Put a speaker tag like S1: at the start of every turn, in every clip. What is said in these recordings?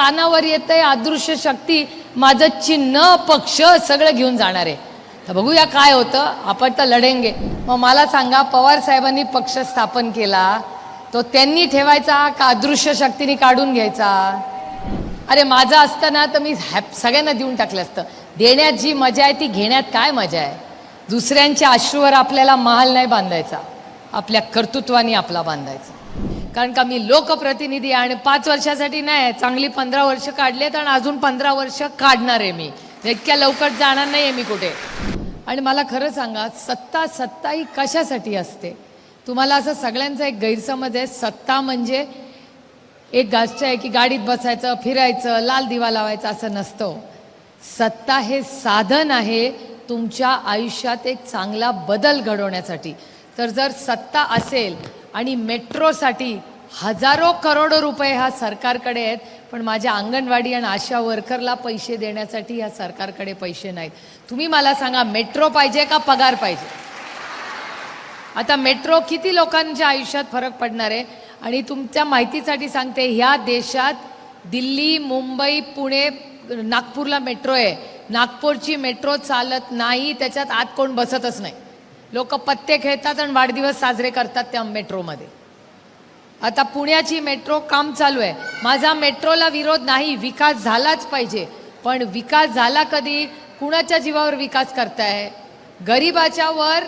S1: कानावर येतंय अदृश्य शक्ती माझं चिन्ह पक्ष सगळं घेऊन जाणार आहे. तर बघूया काय होतं. आपण तर लढेंगे. मग मला सांगा पवार साहेबांनी पक्ष स्थापन केला तो त्यांनी ठेवायचा का अदृश्य शक्तीने काढून घ्यायचा? अरे माझं असतं ना तर मी हॅप सगळ्यांना देऊन टाकलं असतं. देण्यात जी मजा आहे ती घेण्यात काय मजा आहे? दुसऱ्यांच्या अश्रूवर आपल्याला महाल नाही बांधायचा. आपल्या कर्तृत्वाने आपला बांधायचा. कारण का मी लोकप्रतिनिधी आणि पाच वर्षासाठी नाही चांगली पंधरा वर्ष काढलेत आणि अजून पंधरा वर्ष काढणार आहे मी. इतक्या लवकर जाणार नाही आहे मी कुठे. आणि मला खरं सांगा सत्ता सत्ता ही कशासाठी असते? तुम्हाला असं सगळ्यांचा एक गैरसमज आहे सत्ता म्हणजे एक गोष्ट आहे की गाडीत बसायचं फिरायचं लाल दिवा लावायचा असं नसतं. सत्ता हे साधन आहे तुमच्या आयुष्यात एक चांगला बदल घडवण्यासाठी. तर जर सत्ता असेल आणि मेट्रोसाठी हजारो करोडो रुपये हा सरकारकडे आहेत. पण माझ्या अंगणवाडी आणि आशा वर्करला पैसे देण्यासाठी ह्या सरकारकडे पैसे नाहीत. तुम्ही मला सांगा मेट्रो पाहिजे का पगार पाहिजे? आता मेट्रो किती लोकांच्या आयुष्यात फरक पडणार आहे? आणि तुमच्या माहितीसाठी सांगते ह्या देशात दिल्ली मुंबई पुणे नागपूरला मेट्रो आहे. नागपूरची मेट्रो चालत नाही त्याच्यात आत कोण बसतच नाही. लोक पत्ते खेळतात आणि वाढदिवस साजरे करतात त्या मेट्रोमध्ये. आता पुण्याची मेट्रो काम चालू आहे. माझा मेट्रोला विरोध नाही विकास झालाच पाहिजे. पण विकास झाला कधी? कुणाच्या जीवावर विकास करताय? गरिबाच्या वर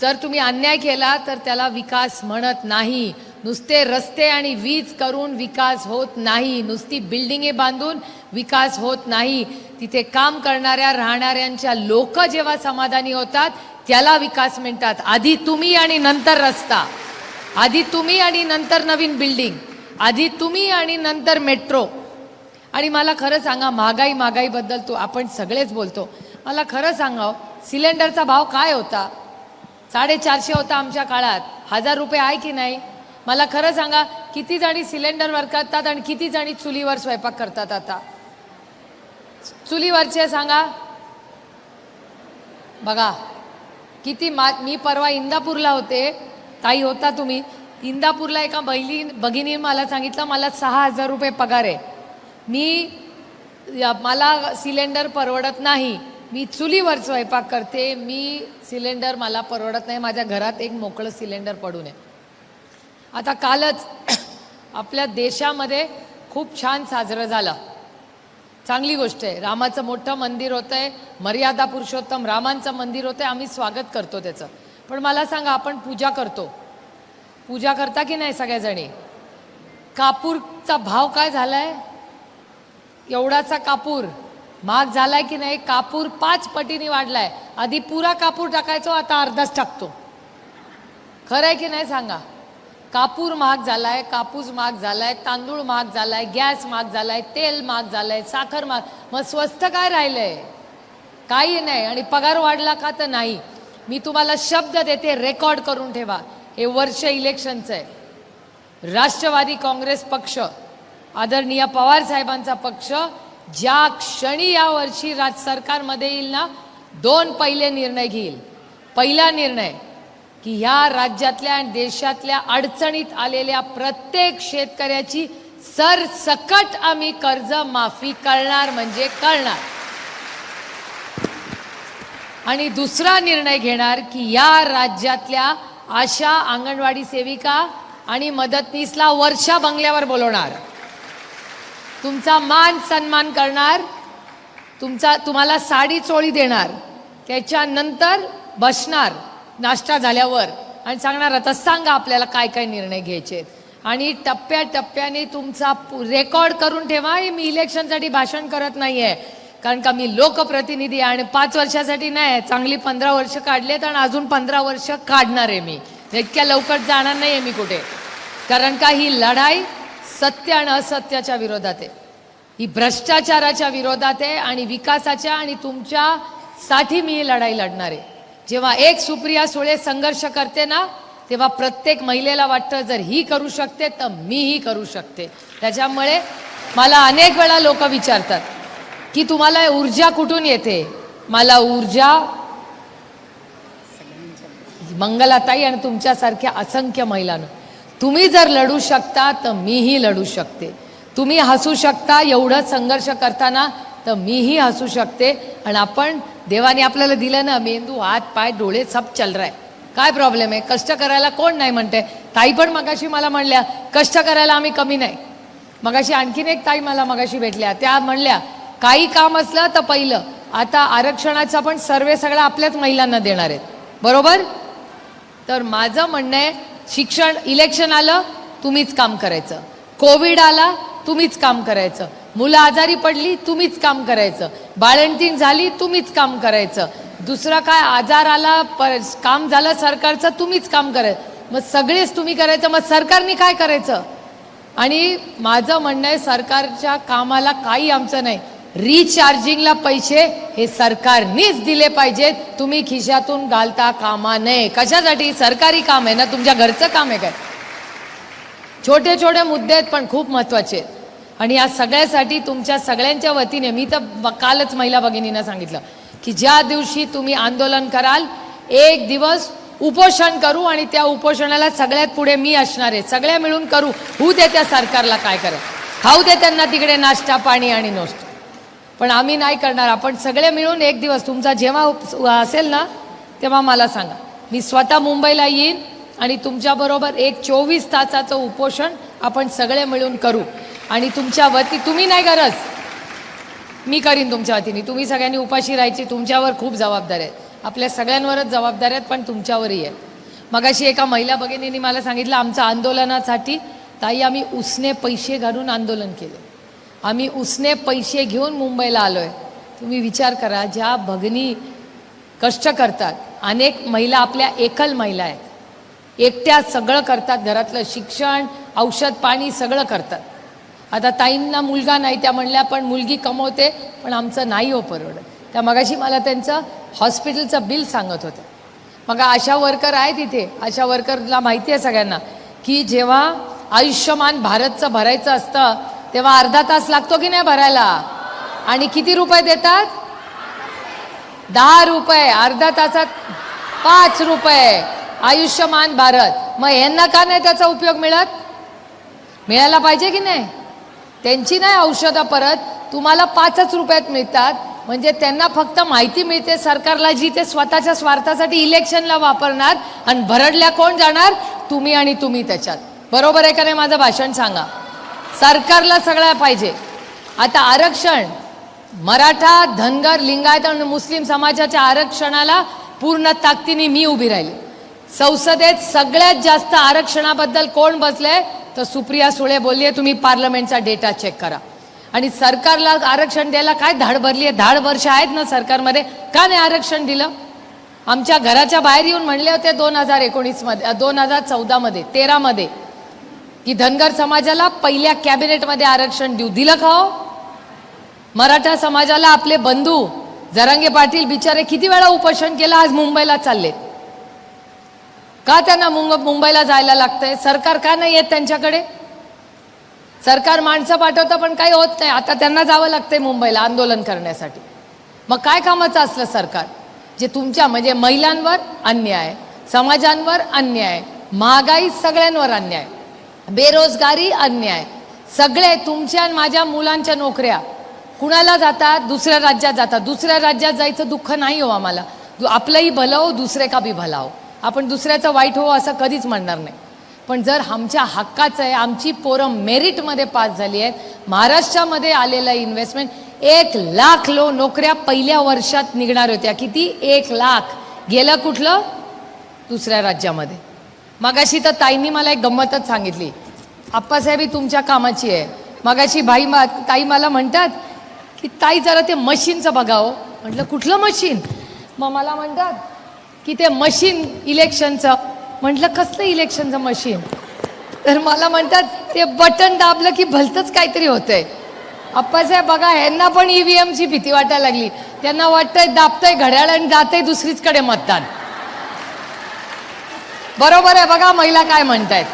S1: जर तुम्ही अन्याय केला तर त्याला विकास म्हणत नाही. नुसते रस्ते आणि वीज करून विकास होत नाही. नुसती बिल्डिंगे बांधून विकास होत नाही. तिथे काम करणाऱ्या राहणाऱ्यांच्या लोक जेव्हा समाधानी होतात त्याला विकास म्हणतात. आधी तुम्ही आणि नंतर रस्ता. आधी तुम्ही आणि नंतर नवीन बिल्डिंग. आधी तुम्ही आणि नंतर मेट्रो. आणि मला खरं सांगा महागाई महागाईबद्दल तो आपण सगळेच बोलतो. मला खरं सांगाव हो, सिलेंडरचा भाव काय होता? साडेचारशे होता आमच्या काळात. हजार रुपये आहे की नाही? मला खरं सांगा किती जणी सिलेंडरवर करतात आणि किती जणी चुलीवर स्वयंपाक करतात आता? चुलीवरचे सांगा. बघा किती मा मी परवा इंदापूरला होते. ताई होता तुम्ही. इंदापूरला एका बहिणी भगिनी मला सांगितलं मला सहा हजार रुपये पगार आहे. मी मला सिलेंडर परवडत नाही. मी चुलीवर स्वयंपाक करते. मी सिलेंडर मला परवडत नाही. माझ्या घरात एक मोकळं सिलेंडर पडून आहे. आता कालच आपल्या देशामध्ये खूप छान साजरं झालं. चांगली गोष्ट आहे. रामाचं मोठं मंदिर होतं आहे मर्यादा पुरुषोत्तम रामांचं मंदिर होतं आहे आम्ही स्वागत करतो त्याचं. पण मला सांगा आपण पूजा करतो. पूजा करता की नाही सगळ्याजणी? कापूरचा भाव काय झाला आहे एवढाचा कापूर. महाग झाला आहे की नाही? कापूर पाच पटीने वाढला आहे आधी पुरा कापूर टाकायचो आता अर्धाच टाकतो. खरं आहे की नाही सांगा? कापूर महाग झाला आहे कापूस महाग झाला आहे तांदूळ महाग झाला आहे गॅस महाग झाला आहे तेल महाग झालाय साखर महाग मग स्वस्त काय राहिलंय? काही नाही आणि पगार वाढला का तर नाही. मी तुम्हाला शब्द देते रेकॉर्ड करून ठेवा. हे वर्ष इलेक्शनचं आहे. राष्ट्रवादी काँग्रेस पक्ष आदरणीय पवार साहेबांचा पक्ष ज्या क्षणी या वर्षी राज सरकारमध्ये येईल ना दोन पहिले निर्णय घेईल. पहिला निर्णय की ह्या राज्यातल्या आणि देशातल्या अडचणीत आलेल्या प्रत्येक शेतकऱ्याची सरसकट आम्ही कर्ज माफी करणार म्हणजे करणार आणि दुसरा निर्णय घेणार की या राज्यातल्या आशा अंगणवाडी सेविका आणि मदतनीसला वर्षा बंगल्यावर बोलवणार. तुमचा मान सन्मान करणार तुमचा तुम्हाला साडी चोळी देणार त्याच्यानंतर बसणार. नाश्ता झाल्यावर आणि सांगणार आता सांगा आपल्याला काय काय निर्णय घ्यायचे आणि टप्प्याटप्प्याने तुमचा रेकॉर्ड करून ठेवा. हे मी इलेक्शनसाठी भाषण करत नाही आहे कारण का मी लोकप्रतिनिधी आहे आणि पाच वर्षासाठी नाही चांगली पंधरा वर्ष काढलेत आणि अजून पंधरा वर्ष काढणार आहे मी. इतक्या लवकर जाणार नाही आहे मी कुठे. कारण का ही लढाई सत्य आणि असत्याच्या विरोधात आहे. ही भ्रष्टाचाराच्या विरोधात आहे आणि विकासाच्या आणि तुमच्यासाठी मी ही लढाई लढणार आहे. जेव्हा एक सुप्रिया सुळे संघर्ष करते ना तेव्हा प्रत्येक महिलेला वाटतं जर ही करू शकते तर मीही करू शकते. त्याच्यामुळे मला अनेक वेळा लोक विचारतात की तुम्हाला ऊर्जा कुठून येते? मला ऊर्जा मंगलाताई आणि तुमच्यासारख्या असंख्य महिलांना. तुम्ही जर लढू शकता तर मीही लढू शकते. तुम्ही हसू शकता एवढं संघर्ष करताना तर मीही हसू शकते. आणि आपण देवाने आपल्याला दिलं ना मेंदू हात पाय डोळे सब चल रहा है. काय प्रॉब्लेम आहे कष्ट करायला कोण नाही म्हणते. ताई पण मगाशी मला म्हणल्या कष्ट करायला आम्ही कमी नाही. मगाशी आणखीन एक ताई मला मगाशी भेटल्या. त्या म्हणल्या काही काम असलं तर पहिलं. आता आरक्षणाचा पण सर्वे सगळा आपल्याच महिलांना देणार आहेत. बरोबर? तर माझं म्हणणं आहे शिक्षण इलेक्शन आलं तुम्हीच काम करायचं. कोविड आला तुम्हीच काम करायचं. मुलं आजारी पडली तुम्हीच काम करायचं. बाळंतीण झाली तुम्हीच काम करायचं. दुसरा काय आजार आला पर काम झालं सरकारचं तुम्हीच काम करायचं. मग सगळेच तुम्ही करायचं मग सरकारने काय करायचं? आणि माझं म्हणणं आहे सरकारच्या कामाला काही आमचं नाही. रिचार्जिंगला पैसे हे सरकारनेच दिले पाहिजेत. तुम्ही खिशातून घालता कामा नये. कशासाठी? सरकारी काम आहे ना तुमच्या घरचं काम आहे काय? छोटे छोटे मुद्दे आहेत पण खूप महत्त्वाचे आहेत. आणि या सगळ्यासाठी तुमच्या सगळ्यांच्या वतीने मी तर कालच महिला भगिनींना सांगितलं की ज्या दिवशी तुम्ही आंदोलन कराल एक दिवस उपोषण करू आणि त्या उपोषणाला सगळ्यात पुढे मी असणार आहे. सगळ्या मिळून करू. होऊ दे त्या सरकारला काय करेल. खाऊ दे त्यांना तिकडे नाश्ता पाणी आणि नोस्ट. पण आम्ही नाही करणार. आपण सगळे मिळून एक दिवस तुमचा जेव्हा असेल ना तेव्हा मला सांगा. मी स्वतः मुंबईला येईन आणि तुमच्याबरोबर एक चोवीस तासाचं उपोषण आपण सगळे मिळून करू. आणि तुमच्या वती तुम्ही नाही गरज. मी करीन तुमच्या वतीने. तुम्ही सगळ्यांनी उपाशी राहायची तुमच्यावर खूप जबाबदार आहेत. आपल्या सगळ्यांवरच जबाबदार आहेत पण तुमच्यावरही आहे मगाशी एका महिला भगिनीने मला सांगितलं आमच्या आंदोलनासाठी ताई आम्ही उसने पैसे घालून आंदोलन केले. आम्ही उसने पैसे घेऊन मुंबईला आलो आहे तुम्ही विचार करा ज्या भगिनी कष्ट करतात अनेक महिला आपल्या एकल महिला आहेत. एकट्या सगळं करतात घरातलं शिक्षण औषध पाणी सगळं करतात. आता ताईंना मुलगा नाही त्या म्हणल्या पण मुलगी कमवते पण आमचं नाही हो परवडत. त्या मगाशी मला त्यांचं हॉस्पिटलचं बिल सांगत होतं मग आशा वर्कर आहे तिथे आशा वर्करला माहिती आहे सगळ्यांना की जेव्हा आयुष्यमान भारतचं भरायचं असतं तेव्हा अर्धा तास लागतो की नाही भरायला? आणि किती रुपये देतात? दहा रुपये. अर्धा तासात पाच रुपये. आयुष्यमान भारत. मग यांना का नाही त्याचा उपयोग मिळत? मिळायला पाहिजे की नाही? त्यांची नाही औषधं परत तुम्हाला पाचच रुपयात मिळतात. म्हणजे त्यांना फक्त माहिती मिळते सरकारला जी ते स्वतःच्या स्वार्थासाठी इलेक्शनला वापरणार आणि भरडल्या कोण जाणार? तुम्ही आणि तुम्ही त्याच्यात. बरोबर आहे का नाही माझं भाषण सांगा? सरकारला सगळ्या पाहिजे. आता आरक्षण मराठा धनगर लिंगायत आणि मुस्लिम समाजाच्या आरक्षणाला पूर्ण ताकदीने मी उभी राहिली. संसदेत सगळ्यात जास्त आरक्षणाबद्दल कोण बसले तर सुप्रिया सुळे बोलली आहे तुम्ही पार्लमेंटचा डेटा चेक करा. आणि सरकारला आरक्षण द्यायला काय धाड भरली आहे? धाड वर्ष आहेत ना सरकारमध्ये? का नाही आरक्षण दिलं? आमच्या घराच्या बाहेर येऊन म्हणले होते दोन हजार एकोणीसमध्ये दोन हजार चौदामध्ये तेरामध्ये की धनगर समाजाला पहिल्या कॅबिनेटमध्ये आरक्षण देऊ. दिलं का हो? मराठा समाजाला आपले बंधू जरांगे पाटील बिचारे किती वेळा उपोषण केलं? आज मुंबईला चालले का त्यांना मुंग मुंबईला जायला लागतंय? सरकार का नाही येत त्यांच्याकडे? सरकार माणसं पाठवतं पण काही होत नाही. आता त्यांना जावं लागतंय मुंबईला आंदोलन करण्यासाठी. मग काय कामाचं असलं सरकार? जे तुमच्या म्हणजे महिलांवर अन्याय समाजांवर अन्याय महागाई सगळ्यांवर अन्याय बेरोजगारी अन्याय सगळे तुमच्या आणि माझ्या मुलांच्या नोकऱ्या कुणाला जातात? दुसऱ्या राज्यात जातात. दुसऱ्या राज्यात जायचं दुःख नाही हो आम्हाला. आपलंही भलं हो दुसरे का बी भला हो? आपण दुसऱ्याचं वाईट हो असं कधीच म्हणणार नाही. पण जर आमच्या हक्काचं आहे आमची पोरं मेरिटमध्ये पास झाली आहेत महाराष्ट्रामध्ये आलेलं इन्व्हेस्टमेंट एक लाख लो नोकऱ्या पहिल्या वर्षात निघणार होत्या. किती? एक लाख. गेलं कुठलं? दुसऱ्या राज्यामध्ये. मगाशी तर ताईंनी मला एक गंमतच सांगितली. आप्पासाहेब ही तुमच्या कामाची आहे. मगाशी भाई मा ताई मला म्हणतात की ताई जरा ते मशीनचं बघावं हो. म्हटलं कुठलं मशीन मग मला म्हणतात की ते मशीन इलेक्शनचं. म्हटलं कसलं इलेक्शनचं मशीन? तर मला म्हणतात ते बटन दाबलं की भलतंच काहीतरी होतंय. अप्पासाहेब बघा ह्यांना पण ई व्ही एमची भीती वाटायला लागली. त्यांना वाटतंय दाबतंय घड्याळ आणि जातंय दुसरीचकडे मतदान. बरोबर आहे बघा महिला काय म्हणतायत.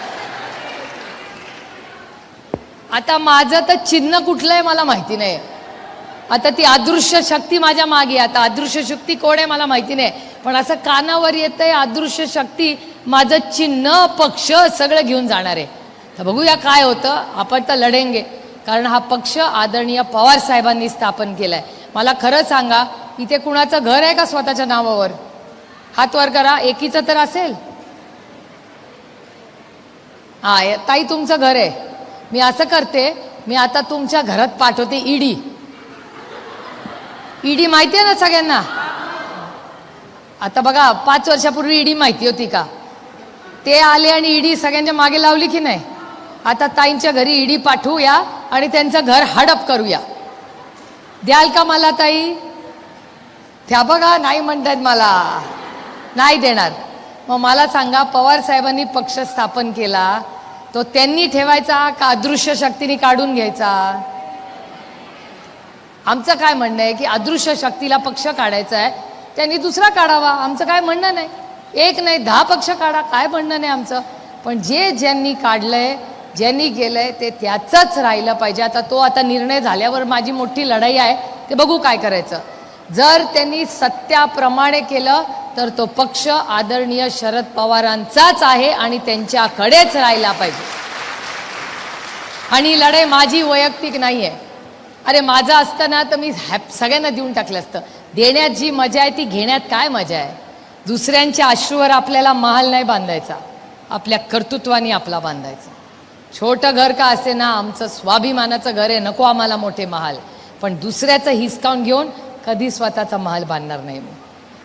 S1: आता माझं तर चिन्ह कुठलं आहे मला माहिती नाही आता ती अदृश्य शक्ती माझ्या मागे आता अदृश्य शक्ती कोण आहे मला माहिती नाही. पण असं कानावर येतंय अदृश्य शक्ती माझं चिन्ह पक्ष सगळं घेऊन जाणार. आहे तर बघूया काय होतं. आपण तर लढेंगे. कारण हा पक्ष आदरणीय पवार साहेबांनी स्थापन केलाय. मला खरं सांगा इथे कुणाचं घर आहे का स्वतःच्या नावावर? हात वर करा. एकीचं तर असेल. हा ताई तुमचं घर आहे. मी असं करते मी आता तुमच्या घरात पाठवते ईडी. ईडी माहिती आहे ना सगळ्यांना? आता बघा पाच वर्षापूर्वी ईडी माहिती होती का? ते आले आणि ईडी सगळ्यांच्या मागे लावली की नाही? आता ताईंच्या घरी ईडी पाठवूया आणि त्यांचं घर हडप करूया. द्याल का मला ताई? त्या बघा नाही म्हणतायत मला. नाही देणार. मग मला सांगा पवार साहेबांनी पक्ष स्थापन केला तो त्यांनी ठेवायचा का अदृश्य शक्तीने काढून घ्यायचा? आमचं काय म्हणणं आहे की अदृश्य शक्तीला पक्ष काढायचा आहे? त्यांनी दुसरा काढावा. आमचं काय म्हणणं नाही. एक नाही दहा पक्ष काढा. काय म्हणणं नाही आमचं? पण जे ज्यांनी काढलंय ज्यांनी गेलंय ते त्याचंच राहिलं पाहिजे. आता तो आता निर्णय झाल्यावर माझी मोठी लढाई आहे. ते बघू काय करायचं. जर त्यांनी सत्याप्रमाणे केलं तर तो पक्ष आदरणीय शरद पवारांचाच आहे आणि त्यांच्याकडेच राहिला पाहिजे. आणि लढाई माझी वैयक्तिक नाही आहे अरे माझं असतं ना तर मी हॅप सगळ्यांना देऊन टाकलं असतं. देण्यात जी मजा आहे ती घेण्यात काय मजा आहे? दुसऱ्यांच्या अश्रूवर आपल्याला महाल नाही बांधायचा. आपल्या कर्तृत्वाने आपला बांधायचा. छोटं घर का असे ना आमचं स्वाभिमानाचं घर आहे नको आम्हाला मोठे महाल. पण दुसऱ्याचं हिसकावून घेऊन कधी स्वतःचा महाल बांधणार नाही मी.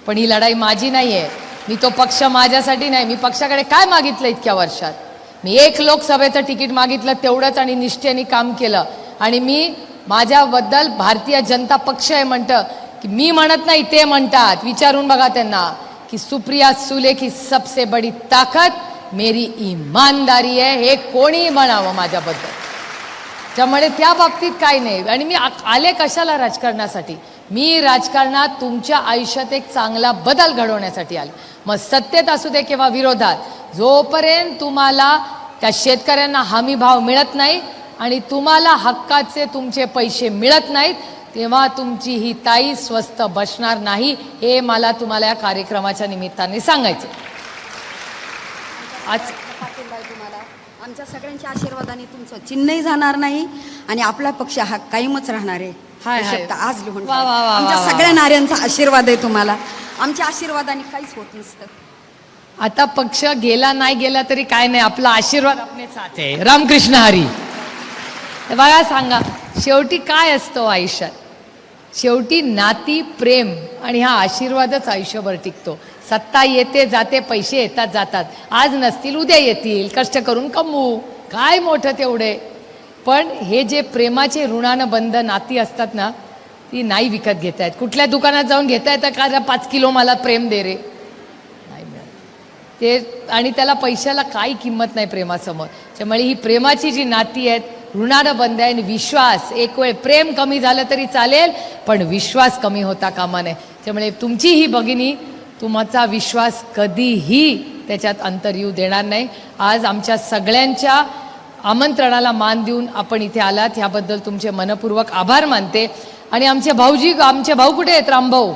S1: पण ही लढाई माझी नाही आहे मी तो पक्ष माझ्यासाठी नाही. मी पक्षाकडे काय मागितलं इतक्या वर्षात? मी एक लोकसभेचं तिकीट मागितलं तेवढंच आणि निष्ठेने काम केलं. आणि मी माझ्याबद्दल भारतीय जनता पक्ष आहे म्हणतं. की मी म्हणत नाही ते म्हणतात. विचारून बघा त्यांना. की सुप्रिया सुले की सबसे बडी ताकद मेरी इमानदारी आहे हे कोणी म्हणावं माझ्याबद्दल? त्यामुळे त्या बाबतीत काही नाही. आणि मी आले कशाला राजकारणासाठी? मी राजकारणात तुमच्या आयुष्यात एक चांगला बदल घडवण्यासाठी आले. मग सत्तेत असू दे किंवा विरोधात जोपर्यंत तुम्हाला त्या शेतकऱ्यांना हमी भाव मिळत नाही आणि तुम्हाला हक्काचे तुमचे पैसे मिळत नाहीत तेव्हा तुमची ही ताई स्वस्त बसणार नाही हे मला तुम्हाला या कार्यक्रमाच्या निमित्ताने सांगायचं आज
S2: आमच्या सगळ्यांच्या आशीर्वादाने तुमचं चिन्हही जाणार नाही आणि आपला पक्ष हा कायमच राहणार आहे.
S1: हाय,
S2: आज लिहून आमच्या. सगळ्या नाऱ्यांचा आशीर्वाद आहे तुम्हाला. आमच्या आशीर्वादाने काहीच होत नसतं.
S1: आता पक्ष गेला नाही गेला तरी काय नाही आपला आशीर्वाद आपले साथ आहे. रामकृष्ण हरी. बघा सांगा शेवटी काय असतो आयुष्यात? शेवटी नाती प्रेम आणि हा आशीर्वादच आयुष्यभर टिकतो. सत्ता येते जाते पैसे येतात जातात. आज नसतील उद्या येतील. कष्ट करून कमवू. काय मोठं तेवढे. पण हे जे प्रेमाचे ऋणानं बंद नाती असतात ना ती नाही विकत घेता येत कुठल्या दुकानात जाऊन घेता येतं का पाच किलो मला प्रेम दे रे. नाही मिळत. ते आणि त्याला पैशाला काही किंमत नाही प्रेमासमोर. त्यामुळे ही प्रेमाची जी नाती आहेत ऋणानं बंद आहे आणि विश्वास. एक वेळ प्रेम कमी झालं तरी चालेल पण विश्वास कमी होता कामा नये त्यामुळे तुमची ही भगिनी तुमचा विश्वास कधीही त्याच्यात अंतर येऊ देणार नाही. आज आमच्या सगळ्यांच्या आमंत्रणाला मान देऊन आपण इथे आलात. ह्याबद्दल तुमचे मनपूर्वक आभार मानते. आणि आमचे भाऊजी आमचे भाऊ कुठे आहेत रामभाऊ?